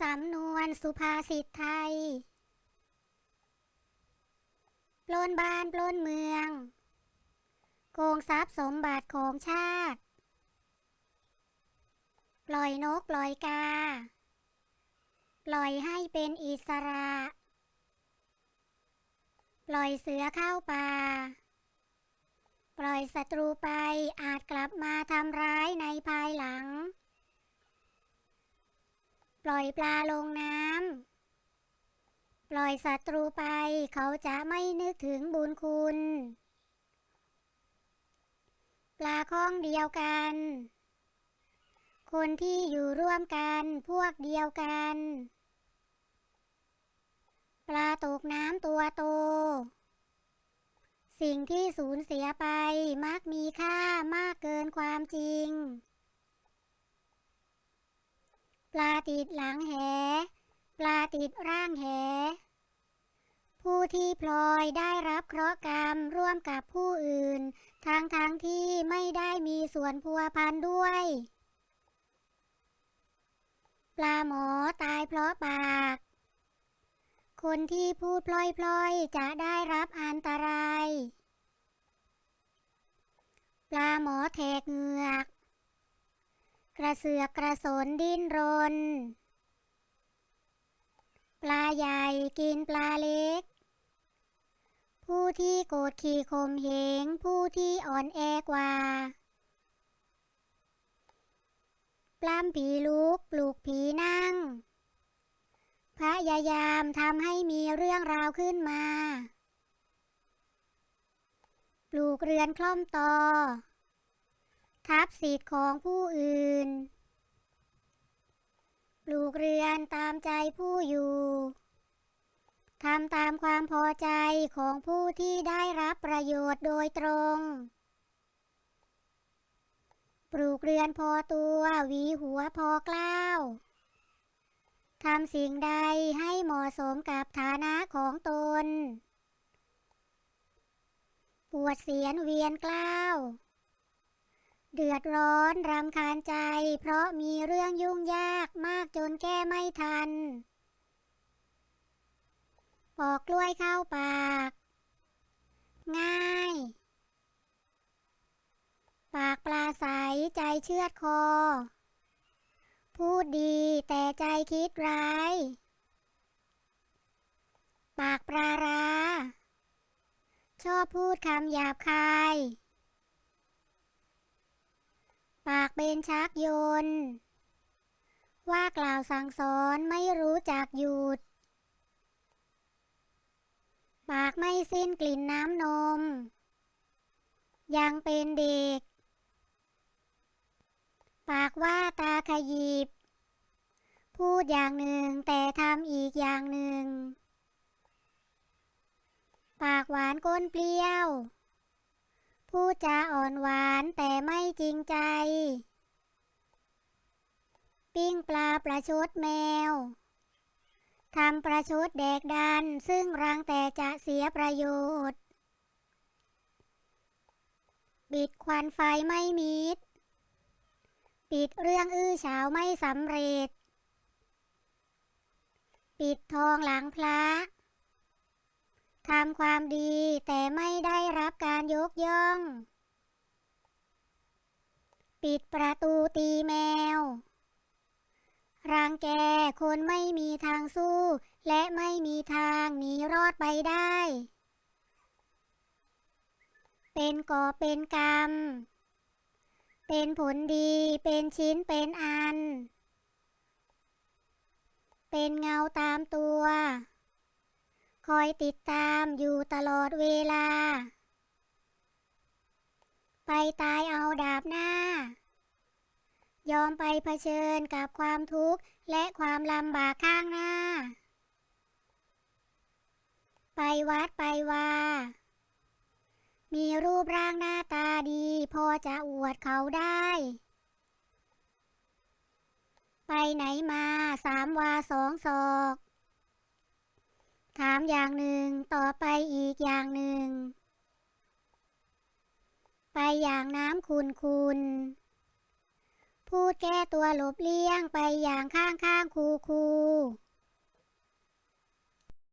สำนวนสุภาษิตไทย ปล้นบ้านปล้นเมือง โกงทรัพย์สมบัติของชาติ ปล่อยนกปล่อยกา ปล่อยให้เป็นอิสระ ปล่อยเสือเข้าป่า ปล่อยศัตรูไปอาจกลับมาทำร้ายในภายหลัง ปล่อยปลาลงน้ำ ปล่อยศัตรูไปเขาจะไม่นึกถึงบุญคุณ ปลาข้องเดียวกัน คนที่อยู่ร่วมกันพวกเดียวกัน ปลาตกน้ำตัวโต สิ่งที่สูญเสียไปมักมีค่ามากเกินความจริง ปลาติดหลังแห ปลาติดร่างแห ผู้ที่พลอยได้รับเคราะห์กรรมร่วมกับผู้อื่น ทั้งทั้งที่ไม่ได้มีส่วนพัวพันด้วย ปลาหมอตายเพราะปาก คนที่พูดพลอยๆจะได้รับอันตราย ปลาหมอแทก เสือกกระสนดิ้นรน ปลาใหญ่กินปลาเล็ก ผู้ที่โกรธขี่ข่มเหงผู้ที่อ่อนแอกว่า ปล้ำผีลุกปลูกผีนั่ง พยายามทำให้มีเรื่องราวขึ้นมา ปลูกเรือนคล่อมตอ ทับสิทธิ์ของผู้อื่น ปลูกเรือนตามใจผู้อยู่ทำตามความพอใจของผู้ที่ได้รับประโยชน์โดยตรง ปลูกเรือนพอตัวหวีหัวพอกล้าวทำสิ่งใดให้เหมาะสมกับฐานะของตน ปวดเสียนเวียนกล้าว เดือดร้อนรำคาญใจ เพราะมีเรื่องยุ่งยากมากจนแก้ไม่ทัน ปอกกล้วยเข้าปาก ง่าย ปากปลาใสใจเชือดคอ พูดดีแต่ใจคิดร้าย ปากปลารา ชอบพูดคำหยาบคาย ปากเป็นชักโยน ว่ากล่าวสั่งสอนไม่รู้จักหยุด ปากไม่สิ้นกลิ่นน้ำนม ยังเป็นเด็ก ปากว่าตาขยิบ พูดอย่างหนึ่งแต่ทำอีกอย่างหนึ่ง ปากหวานก้นเปรี้ยว พูดจาอ่อนหวานแต่ไม่จริงใจ ปิ้งปลาประชดแมวทำประชดแดกดัน ซึ่งรังแต่จะเสียประโยชน์บิดควันไฟไม่มิด ปิดเรื่องอื้อเฉาไม่สำเร็จ ปิดทองหลังพระ ทำความดีแต่ไม่ได้รับการยกย่อง ปิดประตูตีแมว รังแกคนไม่มีทางสู้ และไม่มีทางหนีรอดไปได้ เป็นก่อเป็นกรรม เป็นผลดีเป็นชิ้นเป็นอัน เป็นเงาตามตัว คอยติดตาม อยู่ตลอดเวลา ไปตายเอาดาบหน้า ยอมไปเผชิญกับความทุกข์และความลำบากข้างหน้า ไปวัดไปว่ามีรูปร่างหน้าตาดี พอจะอวดเขาได้ ไปไหนมาสามวาสองศอก ถามอย่างหนึ่ง ต่อไปอีกอย่างหนึ่ง ไปอย่างน้ำคุณคุณพูดแก้ตัวหลบเลี่ยงไปอย่างข้างข้างคูคู